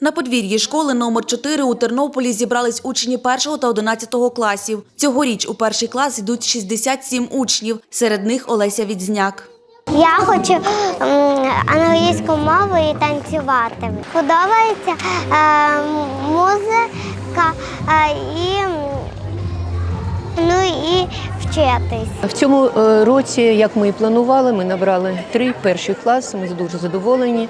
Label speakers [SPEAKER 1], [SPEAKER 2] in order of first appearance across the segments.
[SPEAKER 1] На подвір'ї школи номер 4 у Тернополі зібрались учні 1 та 11 класів. Цьогоріч у перший клас йдуть 67 учнів, серед них Олеся Відзняк.
[SPEAKER 2] Я хочу англійську мову і танцювати. Подобається е, музика е, і, ну, і вчитись.
[SPEAKER 3] В цьому е, році, як ми і планували, ми набрали три перші класи. Ми дуже задоволені.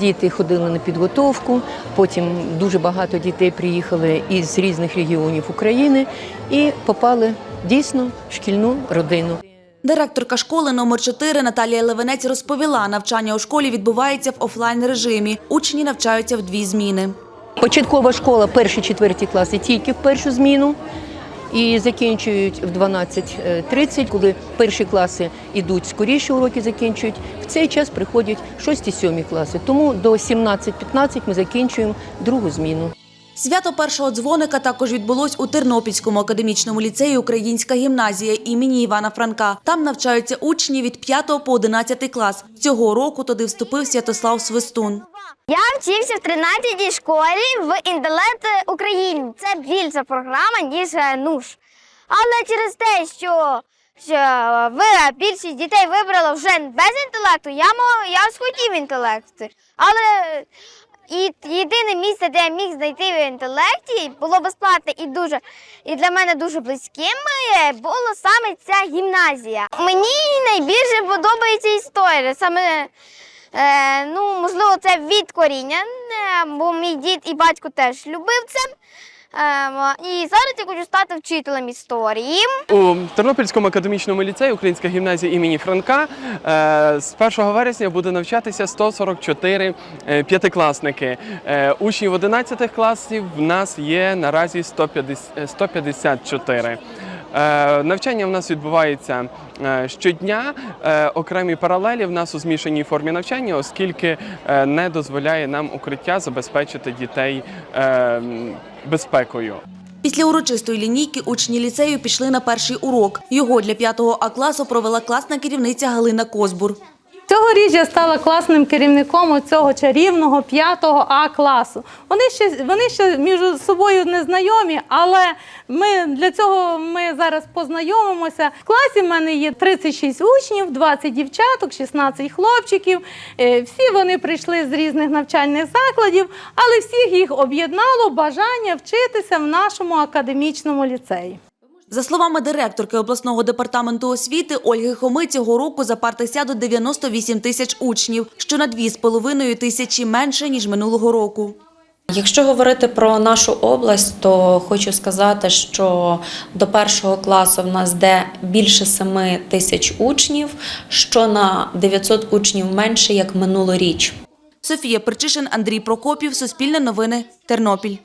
[SPEAKER 3] Діти ходили на підготовку. Потім дуже багато дітей приїхали із різних регіонів України і попали дійсно в шкільну родину.
[SPEAKER 1] Директорка школи номер 4 Наталія Левенець розповіла, навчання у школі відбувається в офлайн режимі. Учні навчаються в дві зміни.
[SPEAKER 3] Початкова школа, перші четверті класи тільки в першу зміну. І закінчують в 12.30, коли перші класи йдуть скоріше, уроки закінчують. В цей час приходять 6-7 класи. Тому до 17.15 ми закінчуємо другу зміну.
[SPEAKER 1] Свято першого дзвоника також відбулось у Тернопільському академічному ліцеї Українська гімназія імені Івана Франка. Там навчаються учні від 5 по 11 клас. Цього року туди вступив Святослав Свистун.
[SPEAKER 2] Я вчився в 13-й школі в інтелект Україні. Це більша програма, ніж е, НУШ. Але через те, що, ви більшість дітей вибрали вже без інтелекту, я, мо- я схотів інтелект. Але і єдине місце, де я міг знайти в інтелекті, було безплатне і дуже і для мене дуже близьким, було саме ця гімназія. Мені найбільше подобається історія. Саме Е, ну, можливо, це від коріння, е, бо мій дід і батько теж любив це. Е, і зараз я хочу стати вчителем історії.
[SPEAKER 4] У Тернопільському академічному ліцеї Українська гімназія імені Франка е, з 1 вересня буде навчатися 144 е, п'ятикласники. Е, Учнів 11 класів в нас є наразі 150, е, 154. Е, Навчання в нас відбувається е, щодня. Е, Окремі паралелі в нас у змішаній формі навчання, оскільки не дозволяє нам укриття забезпечити дітей безпекою.
[SPEAKER 1] Після урочистої лінійки учні ліцею пішли на перший урок. Його для 5 А класу провела класна керівниця Галина Козбур.
[SPEAKER 5] Цьогоріч я стала класним керівником цього чарівного 5 А класу. Вони ще вони ще між собою не знайомі, але ми для цього ми зараз познайомимося. В класі в мене є 36 учнів, 20 дівчаток, 16 хлопчиків. Е, Всі вони прийшли з різних навчальних закладів, але всіх їх об'єднало бажання вчитися в нашому академічному ліцеї.
[SPEAKER 1] За словами директорки обласного департаменту освіти Ольги Хоми, цього року за парти сядуть 98 тисяч учнів, що на 2,5 тисячі менше, ніж минулого року.
[SPEAKER 6] Якщо говорити про нашу область, то хочу сказати, що до першого класу в нас де більше 7 тисяч учнів, що на 900 учнів менше, як минулоріч.
[SPEAKER 1] Софія Перчишин, Андрій Прокопів, Суспільне новини, Тернопіль.